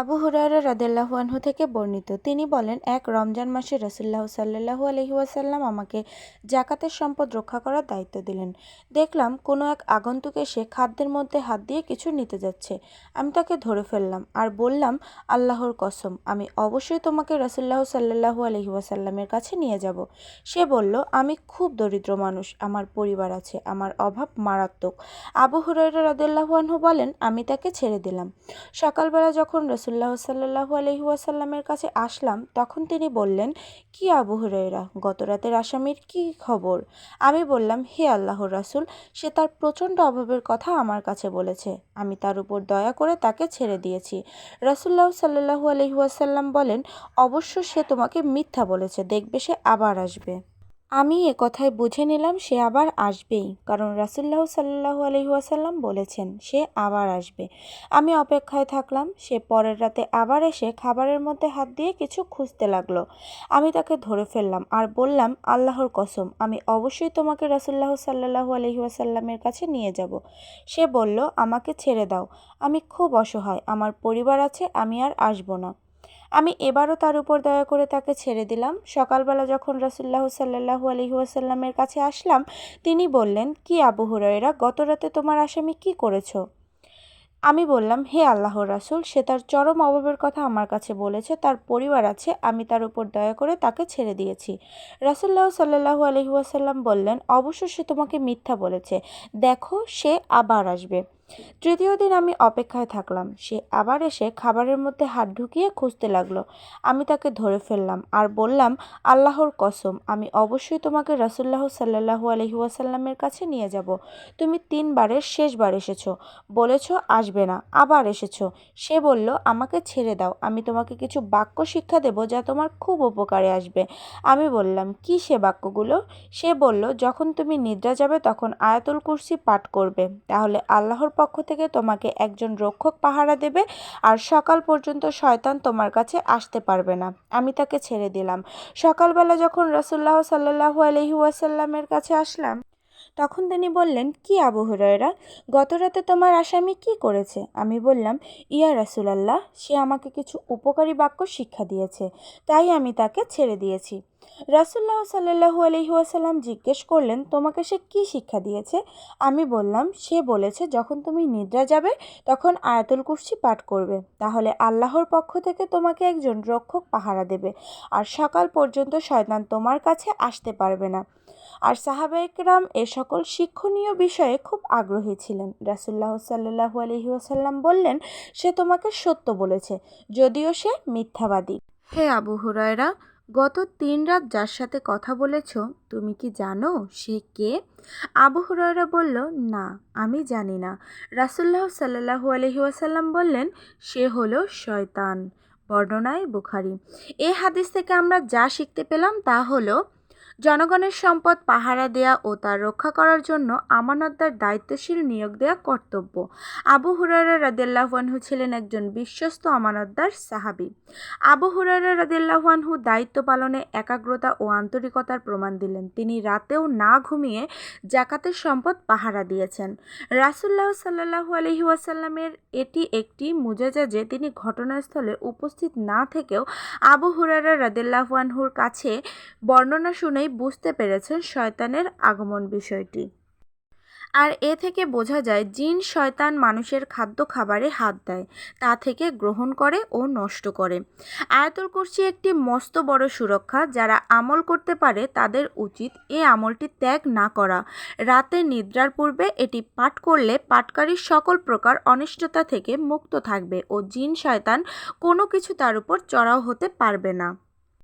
আবু হুরায়রা রাদিয়াল্লাহু আনহু থেকে বর্ণিত। তিনি বলেন, এক রমজান মাসে রসুল্লাহ সাল্লাহু আলহি ওয়াসাল্লাম আমাকে জাকাতের সম্পদ রক্ষা করার দায়িত্ব দিলেন। দেখলাম কোনো এক আগন্তুক এসে খাদ্যের মধ্যে হাত দিয়ে কিছু নিতে যাচ্ছে। আমি তাকে ধরে ফেললাম আর বললাম, আল্লাহর কসম, আমি অবশ্যই তোমাকে রসুল্লাহ সাল্লাহু আলহি ওয়াসাল্লামের কাছে নিয়ে যাব। সে বলল, আমি খুব দরিদ্র মানুষ, আমার পরিবার আছে, আমার অভাব মারাত্মক। আবু হুরায়রা রাদিয়াল্লাহু আনহু বলেন, আমি তাকে ছেড়ে দিলাম। সকালবেলা যখন রসুল্লাহ সাল্লাহু আলহি ওয়াসাল্লামের কাছে আসলাম, তখন তিনি বললেন, কি আবু হুরাইরা গত রাতের আসামির কি খবর? আমি বললাম, হে আল্লাহর রাসুল, সে তার প্রচণ্ড অভাবের কথা আমার কাছে বলেছে। আমি তার উপর দয়া করে তাকে ছেড়ে দিয়েছি। রসুল্লাহ সাল্লাহু আলহি ওয়াসাল্লাম বলেন, অবশ্য সে তোমাকে মিথ্যা বলেছে, দেখবে সে আবার আসবে। আমি এ কথায় বুঝে নিলাম সে আবার আসবেই, কারণ রাসুল্লাহ সাল্লাহ আলহি ওয়াসাল্লাম বলেছেন, সে আবার আসবে। আমি অপেক্ষায় থাকলাম, সে পরের রাতে আবার এসে খাবারের মধ্যে হাত দিয়ে কিছু খুঁজতে লাগল। আমি তাকে ধরে ফেললাম আর বললাম, আল্লাহর কসম, আমি অবশ্যই তোমাকে রাসুল্লাহ সাল্লাহ আলহি ওয়াসাল্লামের কাছে নিয়ে যাব। সে বলল, আমাকে ছেড়ে দাও, আমি খুব অসহায়, আমার পরিবার আছে, আমি আর আসব না। আমি এবারও তার উপর দয়া করে তাকে ছেড়ে দিলাম। সকালবেলা যখন রাসুল্লাহ সাল্লাহু আলহি ওয়াসাল্লামের কাছে আসলাম, তিনি বললেন, কি আবু হুরাইরা গত রাতে তোমার আসামি কি করেছ? আমি বললাম, হে আল্লাহ রাসুল, সে তার চরম অভাবের কথা আমার কাছে বলেছে, তার পরিবার আছে, আমি তার উপর দয়া করে তাকে ছেড়ে দিয়েছি। রাসুল্লাহ সাল্লাহু আলহি ওয়াসাল্লাম বললেন, অবশ্য সে তোমাকে মিথ্যা বলেছে। দেখো, সে আবার আসবে। তৃতীয় দিন আমি অপেক্ষায় থাকলাম। সে আবার এসে খাবারের মধ্যে হাত ঢুকিয়ে খুঁজতে লাগল। আমি তাকে ধরে ফেললাম আর বললাম, আল্লাহর কসম, আমি অবশ্যই তোমাকে রাসুল্লাহ সাল্লাহু আলহি ওয়াসাল্লামের কাছে নিয়ে যাব। তুমি তিনবারের শেষবার এসেছ। বলেছ, আসবে না, আবার এসেছ। সে বলল, আমাকে ছেড়ে দাও, আমি তোমাকে কিছু বাক্য শিক্ষা দেব যা তোমার খুব উপকারে আসবে। আমি বললাম, কি সে বাক্যগুলো? সে বলল, যখন তুমি নিদ্রা যাবে তখন আয়াতুল কুরসি পাঠ করবে, তাহলে আল্লাহর পক্ষ থেকে তোমাকে একজন রক্ষক পাহারা দেবে আর সকাল পর্যন্ত শয়তান তোমার কাছে আসতে পারবে না। আমি তাকে ছেড়ে দিলাম। সকালবেলা যখন রসুল্লাহ সাল্লাহু আলহি ওয়াসাল্লামের কাছে আসলাম, তখন তিনি বললেন, কি আবু হুরায়রা, গত রাতে তোমার আসামি কি করেছে? আমি বললাম, ইয়া রাসুলাল্লাহ, সে আমাকে কিছু উপকারী বাক্য শিক্ষা দিয়েছে, তাই আমি তাকে ছেড়ে দিয়েছি। রাসুল্লাহ সাল্লাহু আলহি ওয়াসাল্লাম জিজ্ঞেস করলেন, তোমাকে সে কি শিক্ষা দিয়েছে? আমি বললাম, সে বলেছে, যখন তুমি নিদ্রা যাবে, তখন আয়াতুল কুরসি পাঠ করবে। তাহলে আল্লাহর পক্ষ থেকে তোমাকে একজন রক্ষক পাহারা দেবে, আর সকাল পর্যন্ত শয়তান তোমার কাছে আসতে পারবে না। আর সাহাবাইকরাম এ সকল শিক্ষণীয় বিষয়ে খুব আগ্রহী ছিলেন। রাসুল্লাহ সাল্লাহু আলহি ওয়াসাল্লাম বললেন, সে তোমাকে সত্য বলেছে, যদিও সে মিথ্যাবাদী। হে আবু হুরায়রা গত তিন রাত যার সাথে কথা বলেছ, তুমি কি জানো সে কে? আবু হুরায়রা বলল, না, আমি জানি না। রাসুল্লাহ সাল্লাহু আলহি ওয়াসাল্লাম বললেন, সে হলো শয়তান। বর্ণনায় বুখারি। এ হাদিস থেকে আমরা যা শিখতে পেলাম তা হলো জনগণের সম্পদ পাহারা দেয়া ও তার রক্ষা করার জন্য আমানতদার দায়িত্বশীল নিয়োগ দেওয়া কর্তব্য। আবু হুরারা রাদিল্লাহানহু ছিলেন একজন বিশ্বস্ত আমানতদার সাহাবি। আবু হুরারা রাদিল্লাহানহু দায়িত্ব পালনে একাগ্রতা ও আন্তরিকতার প্রমাণ দিলেন। তিনি রাতেও না ঘুমিয়ে জাকাতের সম্পদ পাহারা দিয়েছেন। রাসুল্লাহ সাল্লাহু আলহি ওয়াসাল্লামের এটি একটি মুজাজা যে তিনি ঘটনাস্থলে উপস্থিত না থেকেও আবু হুরারা রাদিল্লাহানহুর কাছে বর্ণনা শুনে বুঝতে পেরেছেন শয়তানের আগমন বিষয়টি। আর এ থেকে বোঝা যায়, জিন শয়তান মানুষের খাদ্য খাবারে হাত দেয়, তা থেকে গ্রহণ করে ও নষ্ট করে। আয়াতুল কুরসি একটি মস্ত বড় সুরক্ষা যারা আমল করতে পারে তাদের উচিত এ আমলটি ত্যাগ না করা। রাতে নিদ্রার পূর্বে এটি পাঠ করলে পাঠকারীর সকল প্রকার অনিষ্টতা থেকে মুক্ত থাকবে ও জিন শয়তান কোনো কিছু তার উপর চড়াও হতে পারবে না।